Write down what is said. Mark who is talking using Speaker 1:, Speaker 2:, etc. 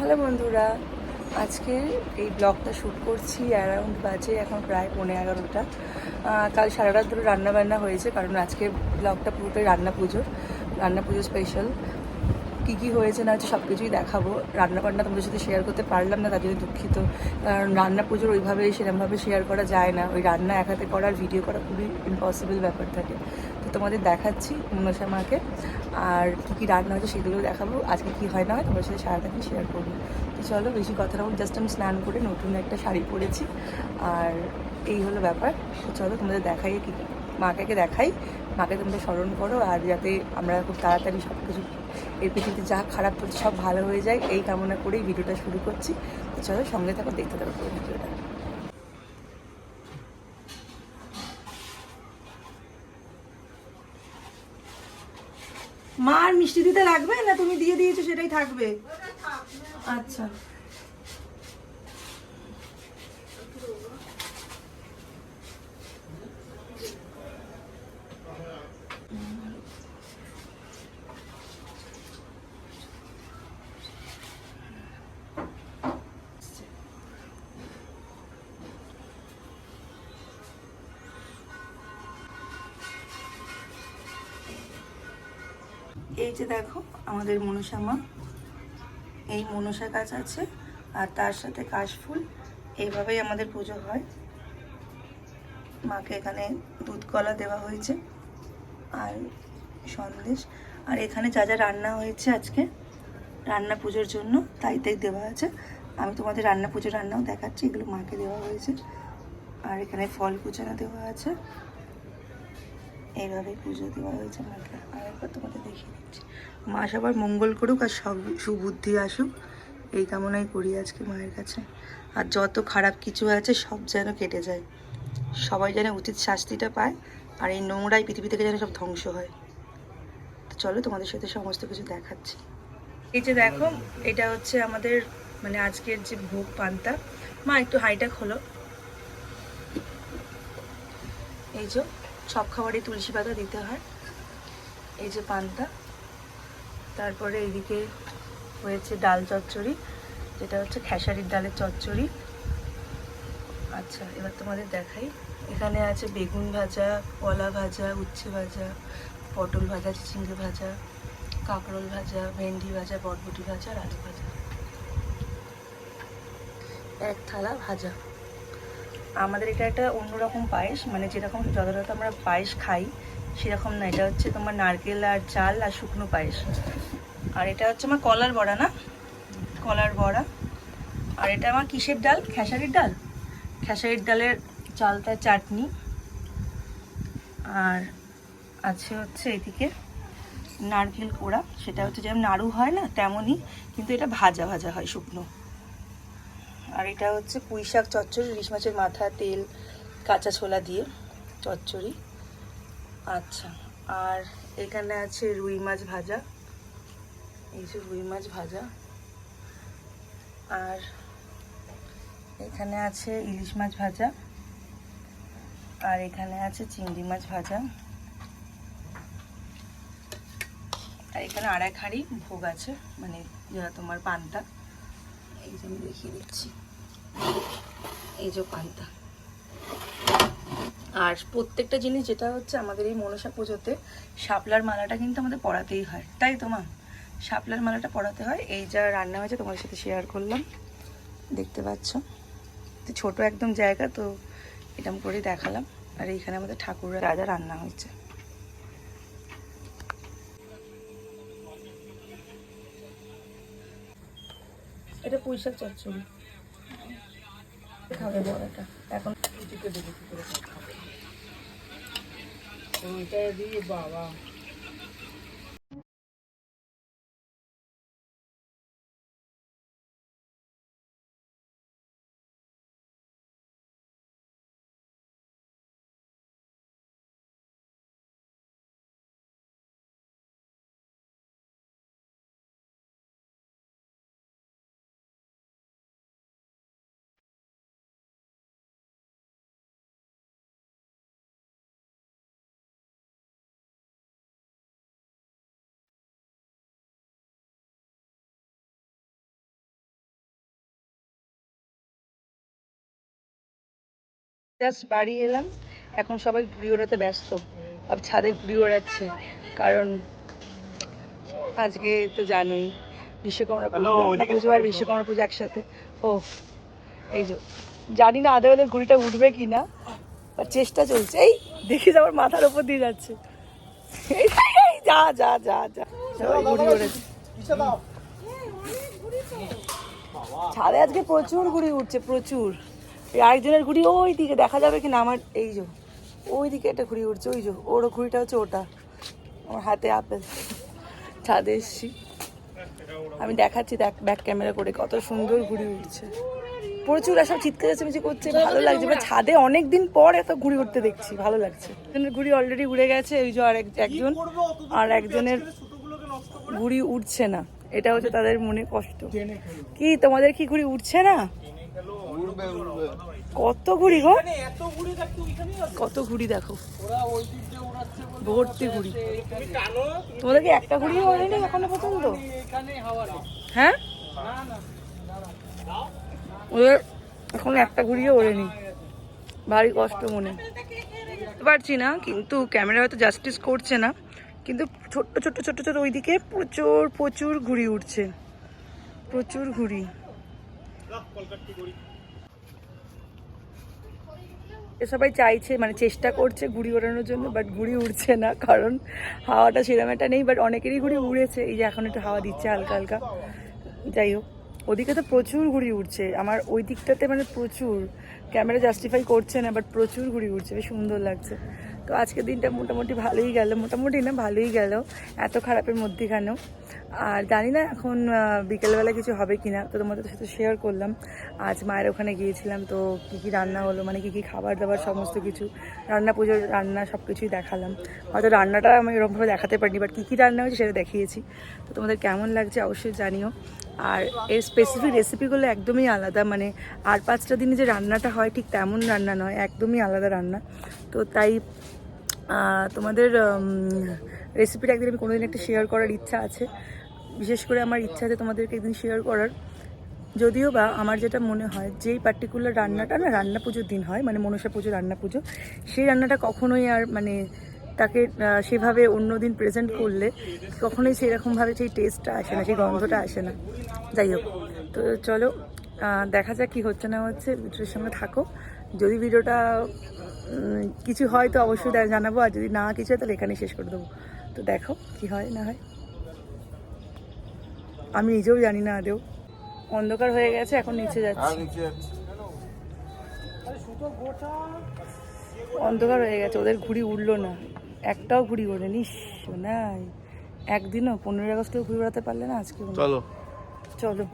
Speaker 1: Hello বন্ধুরা, আজকে এই ব্লগটা শ্যুট করছি অ্যারাউন্ড বাজে এখন প্রায় পৌনে এগারোটা। কাল সারা রাত ধরে রান্না বান্না হয়েছে, কারণ আজকে ব্লগটা পুরোটাই রান্না পুজোর, রান্না পুজো স্পেশাল কী কী হয়েছে না হচ্ছে সব কিছুই দেখাবো। রান্না বান্না তোমাদের সাথে শেয়ার করতে পারলাম না, তার জন্য দুঃখিত। কারণ রান্না পুজোর ওইভাবে সেরকমভাবে শেয়ার করা যায় না। ওই রান্না এক হাতে করার ভিডিও করা খুবই ইম্পসিবল ব্যাপার থাকে। তোমাদের দেখাচ্ছি মনসা মাকে। আর কী কী রান্না হয়েছে সেগুলো দেখাবো। আজকে কী হয় না হয় তোমার সাথে সারাটাকে শেয়ার করব। তো চলো বেশি কথা না জাস্ট আমি স্নান করে নতুন একটা শাড়ি পরেছি। আর এই হলো ব্যাপার। তো চলো তোমাদের দেখাই কি মাকে দেখাই। মাকে তোমরা স্মরণ করো আর যাতে আমরা খুব তাড়াতাড়ি সব কিছু এর পৃথিবীতে যা খারাপ চলছে সব ভালো হয়ে যায়, এই কামনা করেই ভিডিওটা শুরু করছি। তো চলো সঙ্গে থাকো, দেখতে থাকো ভিডিওটা। মা আর মিষ্টি দিতে লাগবে না তুমি দিয়ে দিয়েছ সেটাই থাকবে? আচ্ছা। এই যে দেখো, আমাদের মনসা মা। এই মনসা গাছ আছে, আর তার সাথে কাশফুল এইভাবেই আমাদের পুজো হয়। মাকে এখানে দুধ কলা দেওয়া হয়েছে আর সন্দেশ। আর এখানে যা যা রান্না হয়েছে আজকে, রান্না পুজোর জন্য তাই তাই দেওয়া আছে। আমি তোমাদের রান্না পুজোর রান্নাও দেখাচ্ছি, এগুলো মাকে দেওয়া হয়েছে। আর এখানে ফল কুচানো দেওয়া আছে। এইভাবে পুজো দেওয়া হয়েছে মাকে আর একবার তোমাদের দেখিয়ে দিচ্ছি। মা সবার মঙ্গল করুক আর সব সুবুদ্ধি আসুক, এই কামনাই করি আজকে মায়ের কাছে। আর যত খারাপ কিছু আছে, সব যেন কেটে যায়। সবাই যেন উচিত শাস্তিটা পায়, আর এই নোংরাই পৃথিবী থেকে যেন সব ধ্বংস হয়। তো চলো তোমাদের সাথে সমস্ত কিছু দেখাচ্ছি। এই যে দেখো, এটা হচ্ছে আমাদের মানে আজকের যে ভোগ পান্তা। মা, একটু হাইটা খোলো। এই যে সব খাবারই তুলসী পাতা দিতে হয়। এই যে পান্তা। তারপরে এইদিকে হয়েছে ডাল চচ্চড়ি, যেটা হচ্ছে খেসারির ডালের চচ্চড়ি। আচ্ছা এবার তোমাদের দেখাই। এখানে আছে বেগুন ভাজা, কলা ভাজা, উচ্ছে ভাজা, পটল ভাজা চিচিঙ্গে ভাজা, কাঁকরোল ভাজা, ভেন্ডি ভাজা, বরবটি ভাজা, আর আলু ভাজা। এক থালা ভাজা। আমাদের এটা একটা অন্যরকম পায়েস মানে যেরকম যথাযথ আমরা পায়েস খাই, সেরকম না। এটা হচ্ছে তোমার নারকেল আর চাল আর শুকনো পায়েস। আর এটা হচ্ছে আমার কলার বড়া না? কলার বড়া। আর এটা আমার কিসের ডাল? খেসারির ডাল? খেসারির ডালের চালতা চাটনি। আর আছে হচ্ছে এদিকে নারকেল কোড়া। সেটা হচ্ছে যেমন নাড়ু হয় না, তেমনই, কিন্তু এটা ভাজা ভাজা হয় শুকনো। আর এটা হচ্ছে পুঁই শাক চচ্চড়ি, ইলিশ মাছের মাথা, তেল, কাঁচা ছোলা দিয়ে চচ্চড়ি। আচ্ছা আর এখানে আছে রুই মাছ ভাজা। এই যে রুই মাছ ভাজা। আর এখানে আছে ইলিশ মাছ ভাজা। আর এখানে আছে চিংড়ি মাছ ভাজা। আর এখানে আর এক হাঁড়ি ভোগ আছে মানে যেটা তোমার পান্তা। এই যে আমি দেখিয়ে দিচ্ছি। এই যে পান্তা। আর প্রত্যেকটা জিনিস যেটা হচ্ছে আমাদের এই মনসা পুজোতে, শাপলার মালাটা কিন্তু আমাদের পড়াতেই হয়। তাই তো, মা? শাপলার মালাটা পড়াতে হয়। এই যা রান্না হয়েছে তোমার সাথে শেয়ার করলাম। দেখতে পাচ্ছ? তো ছোটো একদম জায়গা, তো এরকম করেই দেখালাম। আর এইখানে আমাদের ঠাকুরের রাজা রান্না হয়েছে। এটা পুঁইশাক চচ্চড়ি। খাবে বড়টা এখন
Speaker 2: দিয়ে বাবা।
Speaker 1: জাস্ট বাড়ি এলাম। এখন সবাই ঘুড়ি ওড়াতে ব্যস্ত। আর ছাদে ঘুড়ি ওড়াচ্ছে কারণ আজকে তো জানোই বিশ্বকর্মা পুজো। আর বিশ্বকর্মা পুজো একসাথে। ও এই যে জানি না আদে ওদের ঘুড়িটা উঠবে কি না আর চেষ্টা চলছে। এই দেখি আমার মাথার উপর দিয়ে যাচ্ছে। যা যা যা যা। ঘুড়ি ওড়েছে ছাদে আজকে প্রচুর ঘুড়ি উঠছে প্রচুর। এই আরেকজনের ঘুড়ি ওই দিকে দেখা যাবে কি না আমার এই যে ওই দিকে একটা ঘুড়ি উঠছে ওই যে ওর ঘুড়িটা হচ্ছে ওটা আমার হাতে আপেল। ছাদে এসছি। আমি দেখাচ্ছি দেখ ব্যাক ক্যামেরা করে কত সুন্দর ঘুড়ি উঠছে। প্রচুর সব চিৎকার চেঁচামেচি করছে ভালো লাগছে। এবার ছাদে অনেক দিন পর এত ঘুড়ি উঠতে দেখছি ভালো লাগছে। ঘুড়ি অলরেডি উড়ে গেছে ওই যে আর একজন আর একজনের ঘুড়ি উঠছে না। এটা হচ্ছে তাদের মনে কষ্ট। কি তোমাদের কি ঘুড়ি উঠছে না? কত ঘুড়ি গো? কত ঘুড়ি দেখো। ভর্তি ঘুড়ি। তোমাদের কি একটা ঘুড়ি ওড়েনি এখনও পর্যন্ত? হ্যাঁ? ওদের এখন একটা ঘুড়িও ওড়েনি। ভারী কষ্ট মনে। পারছি না কিন্তু ক্যামেরা হয়তো জাস্টিস করছে না কিন্তু ছোট্ট ছোট্ট ছোট্ট ছোট্ট ওইদিকে প্রচুর প্রচুর ঘুড়ি উঠছে প্রচুর ঘুড়ি। এ সবাই চাইছে মানে চেষ্টা করছে ঘুড়ি ওড়ানোর জন্য বাট ঘুড়ি উড়ছে না, কারণ হাওয়াটা সেরকম একটা নেই বাট অনেকেরই ঘুড়ি উড়েছে। এই যে এখন একটু হাওয়া দিচ্ছে হালকা হালকা। যাই হোক, ওদিকে তো প্রচুর ঘুড়ি উড়ছে। আমার ওই দিকটাতে মানে প্রচুর। ক্যামেরা জাস্টিফাই করছে না বাট প্রচুর ঘুড়ি উড়ছে, বেশ সুন্দর লাগছে। তো আজকের দিনটা মোটামুটি ভালোই গেল, মোটামুটি না ভালোই গেল, এত খারাপের মধ্যেখানেও। আর জানি না এখন বিকেলবেলা কিছু হবে কিনা, তো তোমাদের সাথে শেয়ার করলাম। আজ মায়ের ওখানে গিয়েছিলাম, তো কী কী রান্না হলো মানে কী কী খাবার দাবার, সমস্ত কিছু। রান্না পুজোর রান্না সব কিছুই দেখালাম। হয়তো রান্নাটা আমি এরকমভাবে দেখাতে পারিনি বাট কী কী রান্না হয়েছে সেটা দেখিয়েছি। তো তোমাদের কেমন লাগছে অবশ্যই জানিও। আর এর স্পেসিফিক রেসিপিগুলো একদমই আলাদা মানে আর পাঁচটা দিনে যে রান্নাটা হয়, ঠিক তেমন রান্না নয়, একদমই আলাদা রান্না। তো তাই তোমাদের রেসিপিটা একদিন আমি কোনোদিন একটা শেয়ার করার ইচ্ছা আছে। বিশেষ করে আমার ইচ্ছা আছে তোমাদেরকে একদিন শেয়ার করার। যদিও বা আমার যেটা মনে হয়, যেই পার্টিকুলার রান্নাটা না, রান্না পুজোর দিন হয় মানে মনসা পুজো, রান্না পুজো, সেই রান্নাটা কখনোই আর মানে তাকে সেভাবে অন্য দিন প্রেজেন্ট করলে কখনোই সেরকমভাবে সেই টেস্টটা আসে না, সেই গন্ধটা আসে না। যাই হোক, তো চলো দেখা যাক কী হচ্ছে না হচ্ছে, ভিডিওর সঙ্গে থাকো। যদি ভিডিওটা কিছু হয় তো অবশ্যই জানাব আর যদি না কিছু হয় তাহলে এখানে শেষ করে দেবো। তো দেখো কি হয় না হয়। আমি নিজেও জানি না আদেও অন্ধকার হয়ে গেছে এখন নিচে যাচ্ছি। অন্ধকার হয়ে গেছে ওদের ঘুড়ি উঠল না। একটাও ঘুড়ি ওড়ে নিস নাই। একদিনও পনেরোই আগস্টেও ঘুড়ি ওড়াতে পারলে না আজকে
Speaker 2: চলো।
Speaker 1: চলো।